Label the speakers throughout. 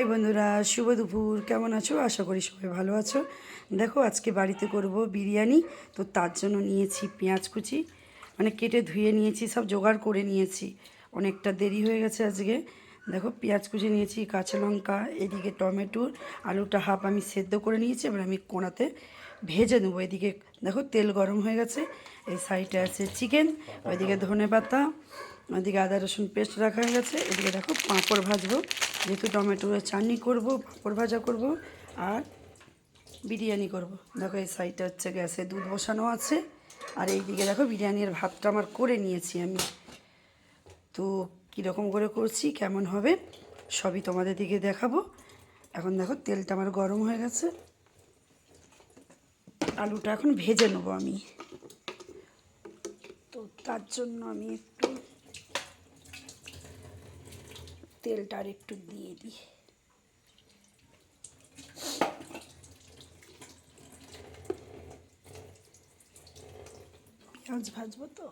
Speaker 1: High বন্ধুরা, শুভ দুপুর। কেমন আছো? আশা করি সবাই ভালো আছো। দেখো, আজকে বাড়িতে করব বিরিয়ানি। তো তার জন্য নিয়েছি পেঁয়াজ কুচি। মানে কেটে ধুয়ে নিয়েছি, সব জোগাড় করে নিয়েছি। অনেকটা দেরি হয়ে গেছে আজকে। দেখো, পেঁয়াজ কুচি নিয়েছি, কাঁচা লঙ্কা, এদিকে টমেটো, আলুটা হাফ আমি সেদ্ধ করে নিয়েছি। এবার আমি কোনাতে ভেজে নেব এদিকে। দেখো, তেল গরম হয়ে গেছে। এই সাইডে আছে চিকেন, ওইদিকে ধনে পাতা ওইদিকে আদা, রসুন পেস্ট রাখা হয়ে গেছে। এদিকে দেখো পাঁপড় ভাজবো। যেহেতু টমেটোর চাটনি করব, পাঁপড় ভাজা করব আর বিরিয়ানি করব। দেখো এই সাইডটা হচ্ছে গ্যাসে দুধ বসানো আছে। আর এইদিকে দেখো বিরিয়ানির ভাতটা আমার করে নিয়েছি আমি। তো কীরকম করে করছি, কেমন হবে, সবই তোমাদের দিকে দেখাবো। এখন দেখো তেলটা আমার গরম হয়ে গেছে। আলুটা এখন ভেজে নেব আমি। তো তার জন্য আমি একটু তেলটা আর একটু দিয়ে দিই। পেঁয়াজ ভাজবো তো?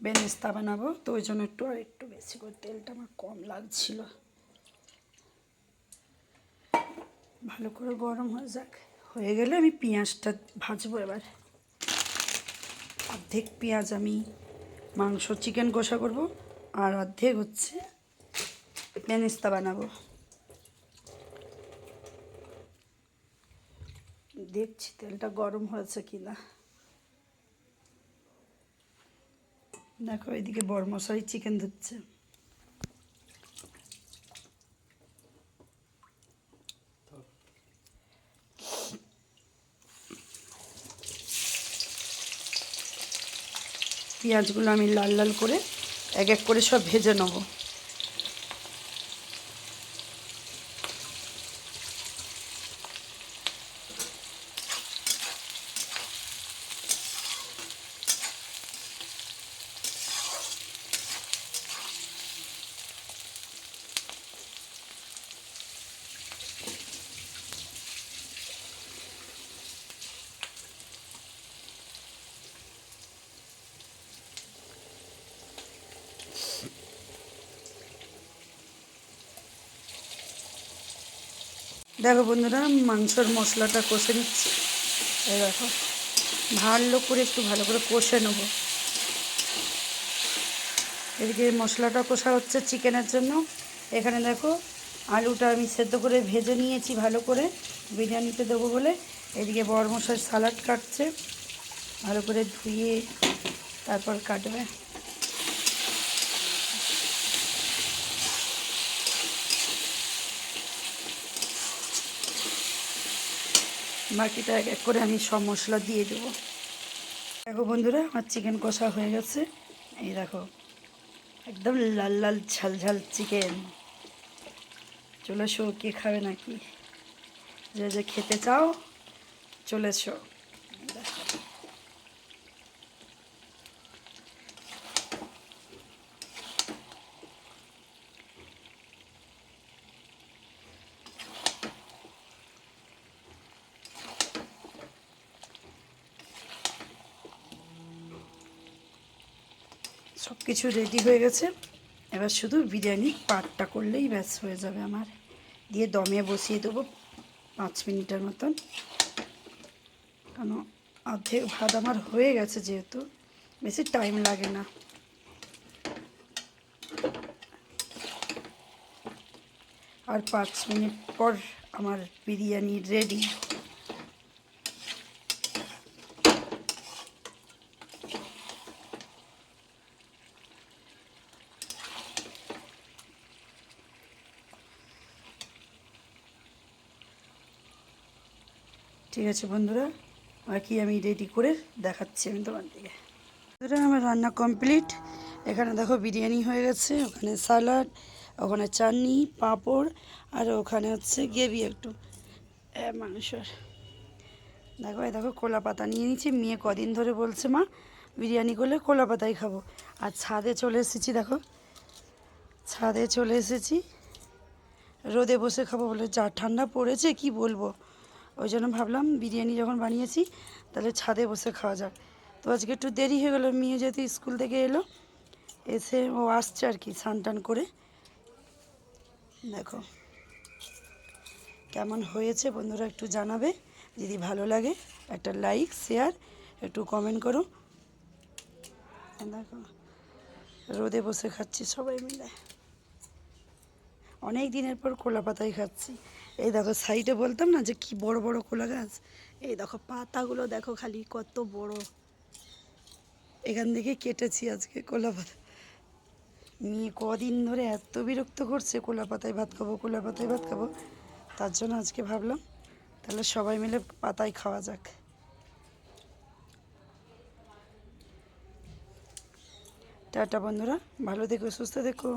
Speaker 1: বেরেস্তা বানাবো, তো ওই জন্য একটু আর একটু বেশি করে তেলটা আমার কম লাগছিল। ভালো করে গরম হয়ে যাক। হয়ে গেলে আমি পেঁয়াজটা ভাজবো এবার। অর্ধেক পেঁয়াজ আমি মাংস চিকেন কষা করব, আর অর্ধেক হচ্ছে বেরেস্তা বানাবো। দেখছি তেলটা গরম হয়েছে কিনা। দেখো, এদিকে বড় মশাই চিকেন ধুচ্ছে। পেঁয়াজগুলো আমি লাল লাল করে এক এক করে সব ভেজে নেব। দেখো বন্ধুরা মাংসর মশলাটা কষে নিচ্ছি। এই দেখো, ভালো করে একটু ভালো করে কষে নেব। এদিকে মশলাটা কষা হচ্ছে চিকেনের জন্য। এখানে দেখো, আলুটা আমি সেদ্ধ করে ভেজে নিয়েছি ভালো করে। বিরিয়ানিতে দেবো বলে। এদিকে বড় মশাই সালাড কাটছে। ভালো করে ধুয়ে তারপর কাটবে। বাকিটা এক এক করে আমি সব মশলা দিয়ে দেবো। দেখো বন্ধুরা, আমার চিকেন কষা হয়ে গেছে। এই দেখো, একদম লাল লাল ঝাল ঝাল চিকেন চলে এসো, কে খাবে নাকি? যে যে খেতে চাও, চলে এসো। সব কিছু রেডি হয়ে গেছে। এবার শুধু বিরিয়ানি পাটটা করলেই ব্যাস হয়ে যাবে আমার। দিয়ে দমে বসিয়ে দেবো পাঁচ মিনিটের মতন। কেন অর্ধেক ভাত আমার হয়ে গেছে যেহেতু, বেশি টাইম লাগে না। আর পাঁচ মিনিট পর আমার বিরিয়ানি রেডি ঠিক আছে বন্ধুরা। বাকি আমি রেডি করে দেখাচ্ছি আমি তোমার দিকে। বন্ধুরা আমার রান্না কমপ্লিট এখানে দেখো বিরিয়ানি হয়ে গেছে ওখানে স্যালাড ওখানে চাটনি পাঁপড় আর ওখানে হচ্ছে গ্রেভি একটু। এ, মাংসর। দেখো এই দেখো কোলা পাতা নিয়ে নিচ্ছি মেয়ে কদিন ধরে বলছে মা বিরিয়ানি করলে কোলা পাতাই খাব। আর ছাদে চলে এসেছি দেখো। ছাদে চলে এসেছি। রোদে বসে খাব বলে যা ঠান্ডা পড়েছে কি বলব? ওই জন্য ভাবলাম বিরিয়ানি যখন বানিয়েছি, তাহলে ছাদে বসে খাওয়া যাক। তো আজকে একটু দেরি হয়ে গেলো, মেয়ে যেহেতু স্কুল থেকে এলো, এসে ও আসছে আর কি স্নান টান করে। দেখো কেমন হয়েছে, বন্ধুরা একটু জানাবে। যদি ভালো লাগে, একটা লাইক, শেয়ার, একটু কমেন্ট করো। দেখো, রোদে বসে খাচ্ছি সবাই মিলে। অনেক দিনের পর কোলা পাতাই খাচ্ছি। এই দেখো সাইডে বলতাম না যে কি বড় বড় কোলা গাছ? এই দেখো পাতাগুলো দেখো খালি কত বড়। এখান থেকে কেটেছি আজকে কোলা পাতা। মেয়ে কদিন ধরে এত বিরক্ত করছে, কোলা পাতায় ভাত খাব, কোলা পাতায় ভাত খাব। তার জন্য আজকে ভাবলাম, তাহলে সবাই মিলে পাতায় খাওয়া যাক। টাটা বন্ধুরা, ভালো থেকো, সুস্থ থেকো।